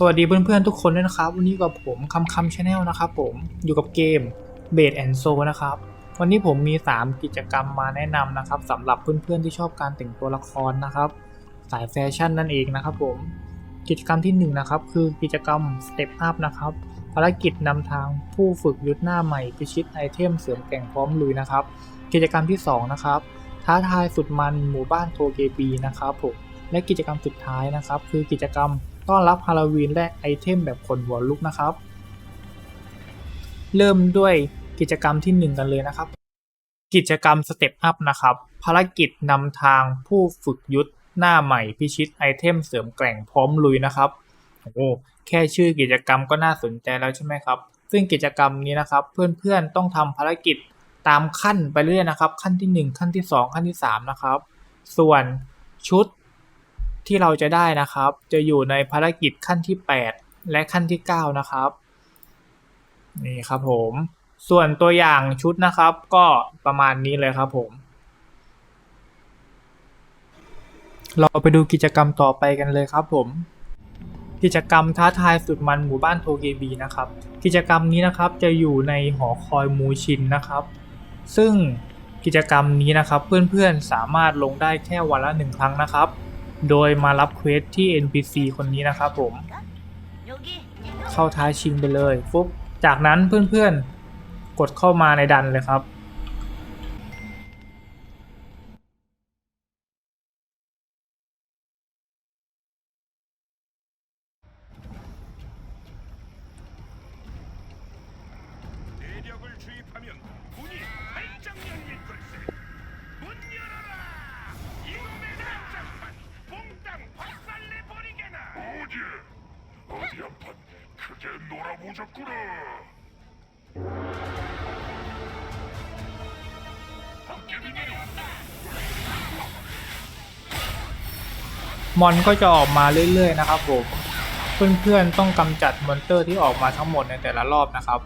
สวัสดีเพื่อนๆทุกคนด้วยนะครับ วันนี้กับผมคำคำชาแนลนะครับผมอยู่กับเกม b a d and Soul นะครับ วันนี้ผมมี 3 กิจกรรมมาแนะนำนะครับสำหรับเพื่อนๆที่ชอบการแต่งตัวละครนะครับ สายแฟชั่นนั่นเองนะครับผมกิจกรรมที่1นนะครับคือกิจกรรม Step Up นะครับภารกิจนำทางผู้ฝึกยุทธหน้าใหม่พิชิตไอเทมเสริมแก่งพร้อมลุยนะครับ กิจกรรมที่ 2 นะครับ ท้าทายสุดมันหมู่บ้านโทเกบีนะครับผมและกิจกรรมสุดท้ายนะครับ คือกิจกรรม ต้อนรับฮาโลวีนและไอเทมแบบขนหัวลุกนะครับ เริ่มด้วยกิจกรรมที่ 1 กันเลยนะครับ กิจกรรมสเต็ปอัพนะครับ ภารกิจนำทางผู้ฝึกยุทธหน้าใหม่พิชิตไอเทมเสริมแกร่งพร้อมลุยนะครับโอ้แค่ชื่อกิจกรรมก็น่าสนใจแล้วใช่ไหมครับ ซึ่งกิจกรรมนี้นะครับ เพื่อนๆต้องทำภารกิจตามขั้นไปเรื่อยนะครับ ขั้นที่ 1 ขั้นที่ 2 ขั้นที่ 3 นะครับ ส่วนชุด ที่เราจะได้นะครับ จะอยู่ในภารกิจขั้นที่ 8 และขั้นที่ 9 นะครับนี่ครับผม ส่วนตัวอย่างชุดนะครับ ก็ประมาณนี้เลยครับผม เราไปดูกิจกรรมต่อไปกันเลยครับผมกิจกรรมท้าทายสุดมันหมู่บ้านโทเกบีนะครับ กิจกรรมนี้นะครับจะอยู่ในหอคอยมูชินนะครับ ซึ่งกิจกรรมนี้นะครับเพื่อนๆสามารถลงได้แค่วันละหนึ่งครั้งนะครับ โดยมารับเควสที่ NPC คนนี้นะครับผม เข้าท้ายชิงไปเลยฟุ๊บจากนั้นเพื่อนๆ กดเข้ามาในดันเลยครับ 내력을 주입하면 문이 활짝 열릴 걸세. 문 열어라. 이놈의 난장판 몽땅 박살내 버리게나. 어디 어디 한판 크게 놀아보자꾸나. 도깨비 내려왔다. มอนก็จะออกมาเรื่อยๆนะครับผม เพื่อนๆต้องกำจัดมอนเตอร์ที่ออกมาทั้งหมดในแต่ละรอบนะครับ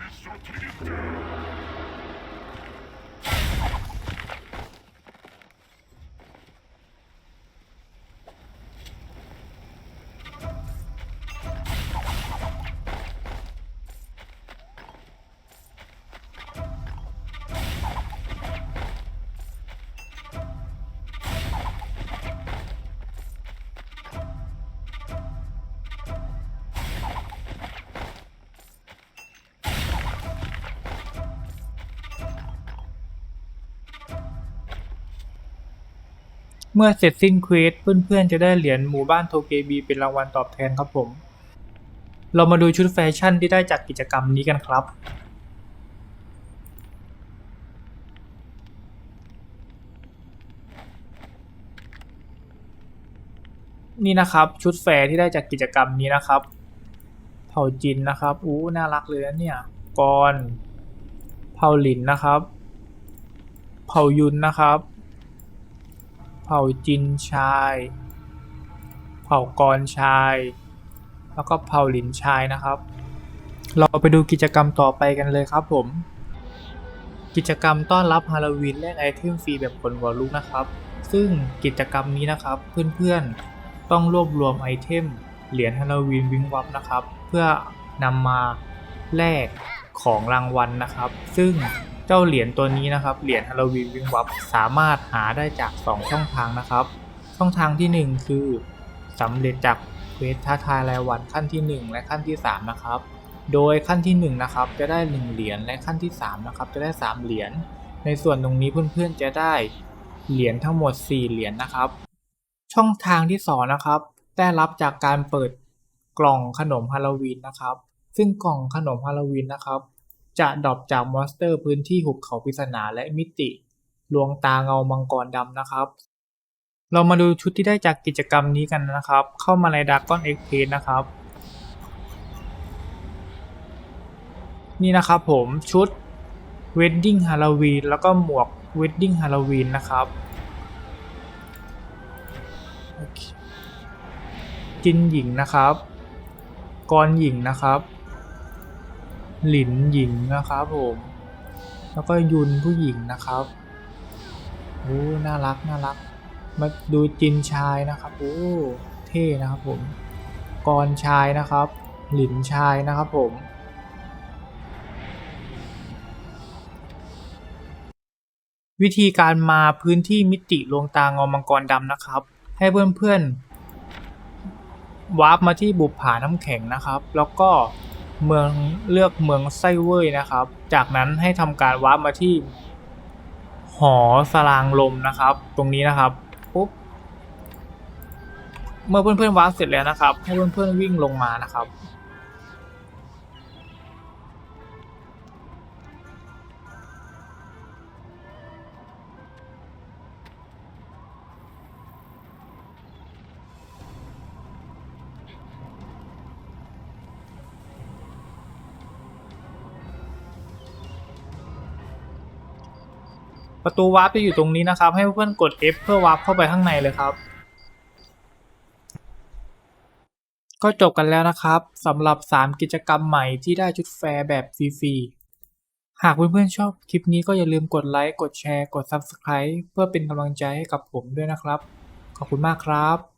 너보다 많이 쓰러뜨리겠다. เมื่อเสร็จสิ้นเควสเพื่อนๆจะได้เหรียญหมู่บ้านโทเกบีเป็นรางวัลตอบแทนครับผม เรามาดูชุดแฟชั่นที่ได้จากกิจกรรมนี้กันครับนี่นะครับชุดแฟร์ที่ได้จากกิจกรรมนี้นะครับเผ่าจินนะครับอู้น่ารักเลยนะเนี่ยกรเผ่าหลินนะครับ เผ่ายุนนะครับ ผ่าจินชาย เผ่ากรชาย แล้วก็เผ่าหลินชายนะครับ เราไปดูกิจกรรมต่อไปกันเลยครับผม กิจกรรมต้อนรับฮาโลวีนแลกไอเทมฟรีแบบขนหัวลุกนะครับ ซึ่งกิจกรรมนี้นะครับเพื่อนๆต้องรวบรวมไอเทมเหรียญฮาโลวีนวิงวับนะครับ เพื่อนำมาแลกของรางวัลนะครับ ซึ่ง จ้าเหรียญตัวนี้นะครับ เหรียญฮาโลวีนวิงวับสามารถหาได้จาก 2 ช่องทางนะครับ ช่องทางทีหนึ่1 คือสำเร็จจากเควสท้าทายรายวันขั้นทีหนึ่1 และขั้นที่ 3 นะครับ โดยขั้นที่ 1 นะครับ จะได้ 1 เหรียญและขั้นที่ 3 นะครับ จะได้ 3 เหรียญ ในส่วนตรงนี้เพื่อนๆจะได้เหรียญทั้งหมด 4 เหรียญนะครับ ช่องทางที่ 2 นะครับ ได้รับจากการเปิดกล่องขนมฮาโลวีนนะครับ ซึ่งกล่องขนมฮาโลวีนนะครับ จะดรอปจากมอนสเตอร์พื้นที่หุบเขาปริศนาและมิติลวงตาเงามังกรดำนะครับ เรามาดูชุดที่ได้จากกิจกรรมนี้กันนะครับ เข้ามาในด r a ก้อนเอ็กเพนะครับ นี่นะครับผมชุด Wedding Halloween แล้วก็หมวก Wedding Halloween นะครับโอเคจินหญิงนะครับ กรหญิงนะครับ หลินหญิงนะครับผม แล้วก็ยุนผู้หญิงนะครับโอ้น่ารักน่ารัก มาดูจินชายนะครับโอ้เท่นะครับผมกรชายนะครับ หลินชายนะครับผมวิธีการมาพื้นที่มิติลวงตางอมังกรดำนะครับ ให้เพื่อนๆวาร์ปมาที่บุปผาน้ำแข็งนะครับ แล้วก็ เมืองเลือกเมืองไส้เว่ยนะครับ จากนั้นให้ทำการวาร์ปมาที่ หอสลางลมนะครับ ตรงนี้นะครับปุ๊บเมื่อเพื่อนๆวาร์ปเสร็จแล้วนะครับ ให้เพื่อนๆวิ่งลงมานะครับ ประตูวาร์ปจะอยู่ตรงนี้นะครับ ให้เพื่อนกด F เพื่อวาร์ปเข้าไปข้างในเลยครับ ก็จบกันแล้วนะครับสำหรับ 3 กิจกรรมใหม่ที่ได้ชุดแฟร์แบบฟรีๆ หากเพื่อนๆชอบคลิปนี้ก็อย่าลืมกดไลค์ กดแชร์ กด Subscribe เพื่อเป็นกำลังใจให้กับผมด้วยนะครับ ขอบคุณมากครับ